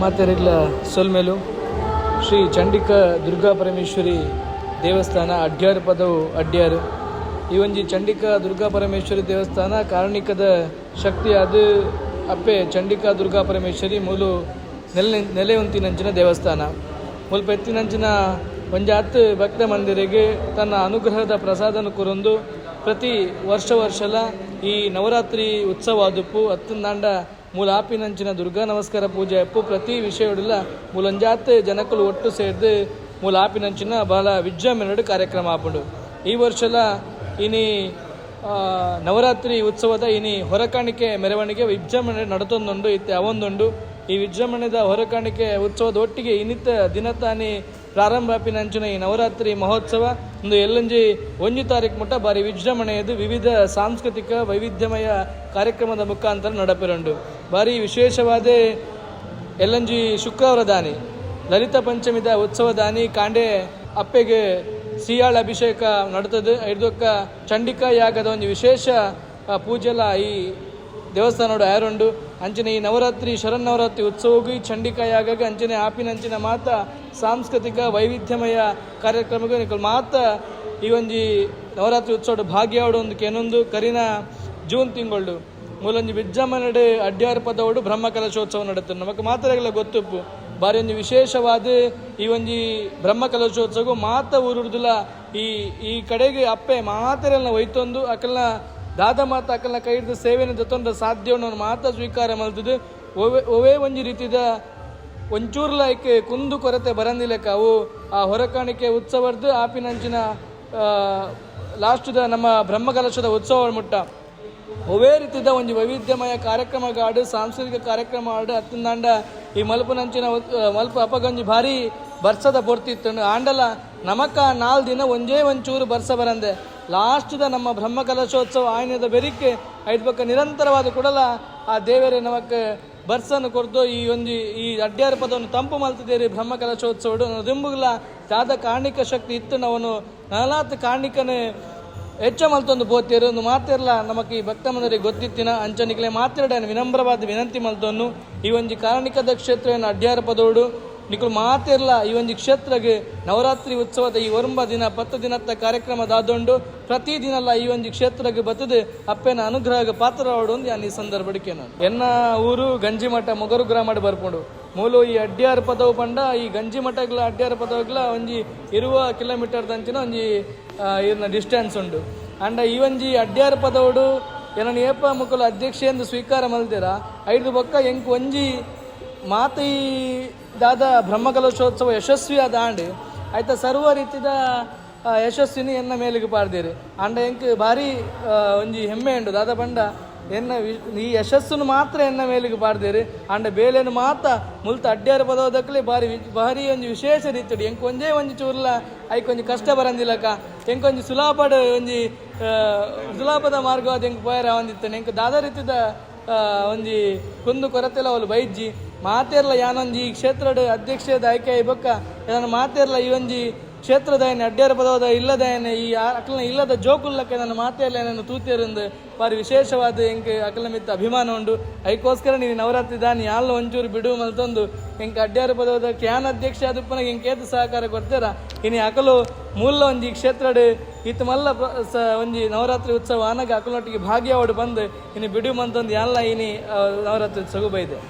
ಮಾತೆರೆಗ್ಲ ಸೊಲ್ಮೇಲು. ಶ್ರೀ ಚಂಡಿಕಾ ದುರ್ಗಾ ಪರಮೇಶ್ವರಿ ದೇವಸ್ಥಾನ ಅಡ್ಯಾರ್ ಪದವು ಅಡ್ಯಾರ್. ಈ ಒಂಜಿ ಚಂಡಿಕಾ ದುರ್ಗಾ ಪರಮೇಶ್ವರಿ ದೇವಸ್ಥಾನ ಕಾರಣಿಕದ ಶಕ್ತಿ ಅದು ಅಪ್ಪೆ ಚಂಡಿಕಾ ದುರ್ಗಾ ಪರಮೇಶ್ವರಿ ಮೂಲು ನೆಲೆ ನೆಲೆ ಉಂತಿನಂಚಿನ ದೇವಸ್ಥಾನ. ಮುಲ್ಪ ಎತ್ತಿನಂಚಿನ ಒಂಜಿ ಹತ್ತು ಭಕ್ತ ಮಂದಿರಿಗೆ ತನ್ನ ಅನುಗ್ರಹದ ಪ್ರಸಾದನ ಕೊರೊಂದು. ಪ್ರತಿ ವರ್ಷ ವರ್ಷಲ ಈ ನವರಾತ್ರಿ ಉತ್ಸವ ಆದುಪ್ಪು ಹತ್ತಂದಾಂಡ ಮೂಲ ಆಪಿನಂಚಿನ ದುರ್ಗಾ ನಮಸ್ಕಾರ ಪೂಜೆ ಅಪ್ಪು ಪ್ರತಿ ವಿಷಯಡುಲ್ಲ ಮೂಲಂಜಾತ್ ಜನಕುಲು ಒಟ್ಟು ಸೇರಿದು ಮೂಲಾಪಿನಂಚಿನ ಬಹಳ ವಿಜೃಂಭಣೆಡು ಕಾರ್ಯಕ್ರಮ ಆಪುಂಡು ಈ ವರ್ಷಲ ಇನಿ ನವರಾತ್ರಿ ಉತ್ಸವದ ಇನಿ ಹೊರಕಾಣಿಕೆ ಮೆರವಣಿಗೆ ವಿಜೃಂಭಣೆ ನಡತೊಂದುಂಡು, ಇತ್ತೆ ಅವೊಂದುಂಡು. ಈ ವಿಜೃಂಭಣೆದ ಹೊರಕಾಣಿಕೆ ಉತ್ಸವದ ಒಟ್ಟಿಗೆ ಇನ್ನಿತ ದಿನತಾನಿ ಪ್ರಾರಂಭ ಆಪಿನಂಚಿನ ಈ ನವರಾತ್ರಿ ಮಹೋತ್ಸವ ಒಂದು ಜಿ ಒಂಜಿ ತಾರೀಕು ಮಟ್ಟ ಬಾರಿ ವಿಜೃಂಭಣೆಯದು ವಿವಿಧ ಸಾಂಸ್ಕೃತಿಕ ವೈವಿಧ್ಯಮಯ ಕಾರ್ಯಕ್ರಮದ ಮುಖಾಂತರ ನಡಪಿರಂಡು. ಬಾರಿ ವಿಶೇಷವಾದ ಎಲ್ಲಂಜಿ ಶುಕ್ರವಾರ ದಾನಿ, ಲಲಿತ ಪಂಚಮಿದ ಉತ್ಸವ ದಾನಿ, ಕಾಂಡೆ ಅಪ್ಪೆಗೆ ಸಿಯಾಳ ಅಭಿಷೇಕ ನಡ್ತದೆ. ಐದೊಕ್ಕ ಚಂಡಿಕಾ ಯಾಗದ ಒಂದು ವಿಶೇಷ ಪೂಜೆಲ ಈ ದೇವಸ್ಥಾನೋಡು ಆಯರುಂಡು ಅಂಚನೆ ಈ ನವರಾತ್ರಿ ಶರನ್ನವರಾತ್ರಿ ಉತ್ಸವಗೂ ಈ ಚಂಡಿಕಾ ಯಾಗಗೆ ಅಂಚನೆ ಆಪಿನಂಚಿನ ಮಾತ ಸಾಂಸ್ಕೃತಿಕ ವೈವಿಧ್ಯಮಯ ಕಾರ್ಯಕ್ರಮಗಳು ಮಾತ ಈ ಒಂಜಿ ನವರಾತ್ರಿ ಉತ್ಸವದ ಭಾಗ್ಯಾವಡು ಒಂದು ಕೆನೊಂದು, ಕರಿನ ಜೂನ್ ತಿಂಗಳು ಮೂಲೊಂಜಿ ವಿಜೃಂಭಣೆಡ್ ಅಡ್ಡ್ಯಾರ ಪದವಡು ಬ್ರಹ್ಮ ಕಲಶೋತ್ಸವ ನಡುತ್ತೆ ನಮಕ್ ಎಲ್ಲ ಗೊತ್ತುಪ್ಪು. ಬಾರಿ ಒಂದು ವಿಶೇಷವಾದ ಈ ಒಂಜಿ ಬ್ರಹ್ಮ ಕಲಶೋತ್ಸವ ಮಾತ ಊರುಡ್ದುಲ ಈ ಈ ಕಡೆಗೆ ಅಪ್ಪೆ ಮಾತೆರೆಲ್ಲ ಒಯ್ತೊಂದು, ಅಕಲ್ನ ದಾದ ಮಾತ ಅಕಲ್ನ ಕೈ ಹಿಡಿದು ಸೇವೆಯನ್ನು ದತ್ತೊಂದು ಸಾಧ್ಯವನ್ನು ಮಾತ್ರ ಸ್ವೀಕಾರ ಮಾಡ್ತಿದ್ದು. ಒವೆ, ಒವೇ ಒಂಜಿ ರೀತಿದ ಒಂಚೂರು ಲೈಕ್ ಕುಂದು ಕೊರತೆ ಬರಂದಿಲ್ಲಕ ಅವು ಆ ಹೊರಕಾಣಿಕೆ ಉತ್ಸವರ್ದು ಆಪಿನಂಚಿನ ಲಾಸ್ಟ್ದ ನಮ್ಮ ಬ್ರಹ್ಮಕಲಶದ ಉತ್ಸವ ಮುಟ್ಟ. ಒವೇ ರೀತಿದ ಒಂದು ವೈವಿಧ್ಯಮಯ ಕಾರ್ಯಕ್ರಮಗಾಡು ಸಾಂಸ್ಕೃತಿಕ ಕಾರ್ಯಕ್ರಮ ಆಡು ಅತ್ತಿಂದಾಂಡ ಈ ಮಲ್ಪು ನಂಚಿನ ಮಲ್ಪ ಅಪಗಂಜಿ ಭಾರಿ ಬರ್ಸದ ಬರ್ತಿತ್ತು ಆಂಡಲ ನಮಕ ನಾಲ್ ದಿನ ಒಂಜೇ ಒಂಚೂರು ಬರ್ಸ ಬರಂದೆ ಲಾಸ್ಟ್ದ ನಮ್ಮ ಬ್ರಹ್ಮ ಕಲಶೋತ್ಸವ ಆಯ್ನದ ಬೆರಿಕೆ, ಐದು ಪಕ್ಕ ನಿರಂತರವಾದ ಕೂಡಲ ಆ ದೇವರೇ ನಮಕ್ ಬರ್ಸನ್ನು ಕೊರ್ದು ಈ ಒಂದು ಈ ಅಡ್ಡ್ಯಾರ ಪದವನ್ನು ತಂಪು ಮಲ್ತಿದ್ದೇರಿ ಬ್ರಹ್ಮ ಕಲಶೋತ್ಸವ ದಿಂಬುಗ್ಲ ಜಾದ ಕಾಣಿಕ ಶಕ್ತಿ ಇತ್ತು. ನಾವು ನಾನಾತ್ ಕಾರಣಿಕನೇ ಹೆಚ್ಚ ಮಲ್ತೊಂದು ಬೋತೇರು ಒಂದು ಮಾತಿರಲ್ಲ ನಮಕ್ ಈ ಭಕ್ತ ಮಂದರಿಗೆ ಗೊತ್ತಿತ್ತಿನ ಅಂಚನಿಕ್ಲೆ ಮಾತಿರಡ ವಿನಮ್ರವಾದ ವಿನಂತಿ ಮಲ್ತೊನ್ನು. ಈ ಒಂದು ಕಾರಣಿಕದ ಕ್ಷೇತ್ರ ಅಡ್ಡ್ಯಾರ ಪದೋಡು ನಿಕಲು ಮಾತಿರಲ್ಲ ಈ ಒಂಜಿ ಕ್ಷೇತ್ರಗೆ ನವರಾತ್ರಿ ಉತ್ಸವದ ಈ ಒರಂಬ ದಿನ, ಪತ್ತು ದಿನದ ಕಾರ್ಯಕ್ರಮ ದಾದೊಂಡು ಪ್ರತಿ ದಿನಲ್ಲ ಈ ಒಂಜಿ ಕ್ಷೇತ್ರಕ್ಕೆ ಬತ್ತದೆ. ಅಪ್ಪೇನ ಅನುಗ್ರಹಕ್ಕೆ ಪಾತ್ರವಾಡು ಒಂದು ನಾನು ಈ ಸಂದರ್ಭಕ್ಕೆ ನಾನು. ಎನ್ನ ಊರು ಗಂಜಿಮಠ ಮೊಗರು ಗ್ರಾಮಡ್ ಬರ್ಪುಂಡು. ಮೂಲು ಈ ಅಡ್ಡಿಯಾರ್ ಪದವು ಪಂಡ, ಈ ಗಂಜಿಮಠಗ್ಲ ಅಡ್ಡಿಯಾರ್ ಪದವುಗ್ಲ ಒಂಜಿ ಇರುವ ಕಿಲೋಮೀಟರ್ ದಂಚಿನ ಒಂಜಿ ಇರ್ನ ಡಿಸ್ಟೆನ್ಸ್ ಉಂಡು. ಅಂಡ ಈ ಒಂಜಿ ಅಡ್ಡಿಯಾರ್ ಪದವುಡು ಏನನ್ನು ಏಪ ಮುಕ್ಕಲು ಅಧ್ಯಕ್ಷ ಎಂದು ಸ್ವೀಕಾರ ಮಲ್ದಿರ, ಐದು ಬೊಕ್ಕ ಎಂಕು ಒಂಜಿ ಮಾತಿ ದಾದ ಬ್ರಹ್ಮಕಲಶೋತ್ಸವ ಆದ ಆಂಡ್, ಆಯ್ತ ಸರ್ವ ರೀತಿದ ಯಶಸ್ವಿನಿ ಎನ್ನ ಮೇಲಿಗೆ ಪಾಡ್ದೇರಿ. ಆಂಡ ಎಂಕ್ ಭಾರಿ ಒಂಜಿ ಹೆಮ್ಮೆ ಉಂಡು. ದಾದ ಪಂಡ ಎನ್ನ ಈ ಯಶಸ್ಸನ್ನು ಮಾತ್ರ ಎನ್ನ ಮೇಲಿಗೆ ಪಾಡ್ದೇರಿ. ಅಂಡ ಬೇಲೆನು ಮಾತ್ರ ಮುಲ್ತ ಅಡ್ಡ್ಯಾರ ಪದೋದಕ್ಕಲೆ ವಿ- ಭಾರಿ ಒಂದು ವಿಶೇಷ ರೀತಿ ಎಂಕ್ ಒಂಜೇ ಒಂಜಿ ಚೂರ್ಲ ಐಕ್ ಒಂಜಿ ಕಷ್ಟ ಬರಂದಿಲ್ಲಕ. ಎಂಕ್ ಒಂದು ಸುಲಾಪಡ ಒಂಜಿ ಸುಲಾಪದ ಮಾರ್ಗವಾದ ಎಂಕ್ ಪೋಯರ ಒಂದಿತ್ತನೆ ಎಂಕ್ ದಾದ ರೀತಿದ ಒಂಜಿ ಕುಂದು ಕೊರತೆಲ ಅವಳು ಬೈಜ್ಜಿ, ಮಾತೇರ್ಲ ಯಾನೊಂಜಿ ಈ ಕ್ಷೇತ್ರದ ಅಧ್ಯಕ್ಷದ ಆಯ್ಕೆ ಬೊಕ್ಕ ಇದನ್ನು ಮಾತೇರ್ಲ ಈ ಕ್ಷೇತ್ರದ ಏನು ಅಡ್ಡೇರ ಪದವಾದ ಇಲ್ಲದ ಏನು, ಈ ಅಕಲನ ಇಲ್ಲದ ಜೋಕುಲ್ಲಕ್ಕೆ ನನ್ನ ಮಾತೆಯಲ್ಲೇ ನನ್ನ ತೂತಿಯರಿಂದ ಬಾರಿ ವಿಶೇಷವಾದ ಎಂಕ್ ಅಕಲ ಮಿತ್ತ ಅಭಿಮಾನ ಉಂಡು ಅದಕ್ಕೋಸ್ಕರ ನೀನು ನವರಾತ್ರಿ ದಾನಿ ಯಾಲ್ಲ ಒಂಚೂರು ಬಿಡು ಮಲ್ತೊಂದು. ಎಂಕ್ ಅಡ್ಡೇರ ಪದವಾದ ಕ್ಯಾನ್ ಅಧ್ಯಕ್ಷ ಅದಪ್ಪನ ಎಂಕೇತು ಸಹಕಾರ ಕೊಡ್ತೀರ? ಇನಿ ಅಕಲು ಮೂಲ ಒಂಜಿ ಕ್ಷೇತ್ರಡ್ ಇತ್ತು ಮಲ್ಲ ಸ ಒಂಜಿ ನವರಾತ್ರಿ ಉತ್ಸವ ಆನಾಗ ಅಕಲೊಟ್ಟಿಗೆ ಭಾಗ್ಯವಾಡು ಬಂದು, ಇನ್ನು ಬಿಡು ಮಂತೊಂದು ಎಲ್ಲ ಇನಿ ನವರಾತ್ರಿ ಉತ್ಸವ ಬೈದೆ.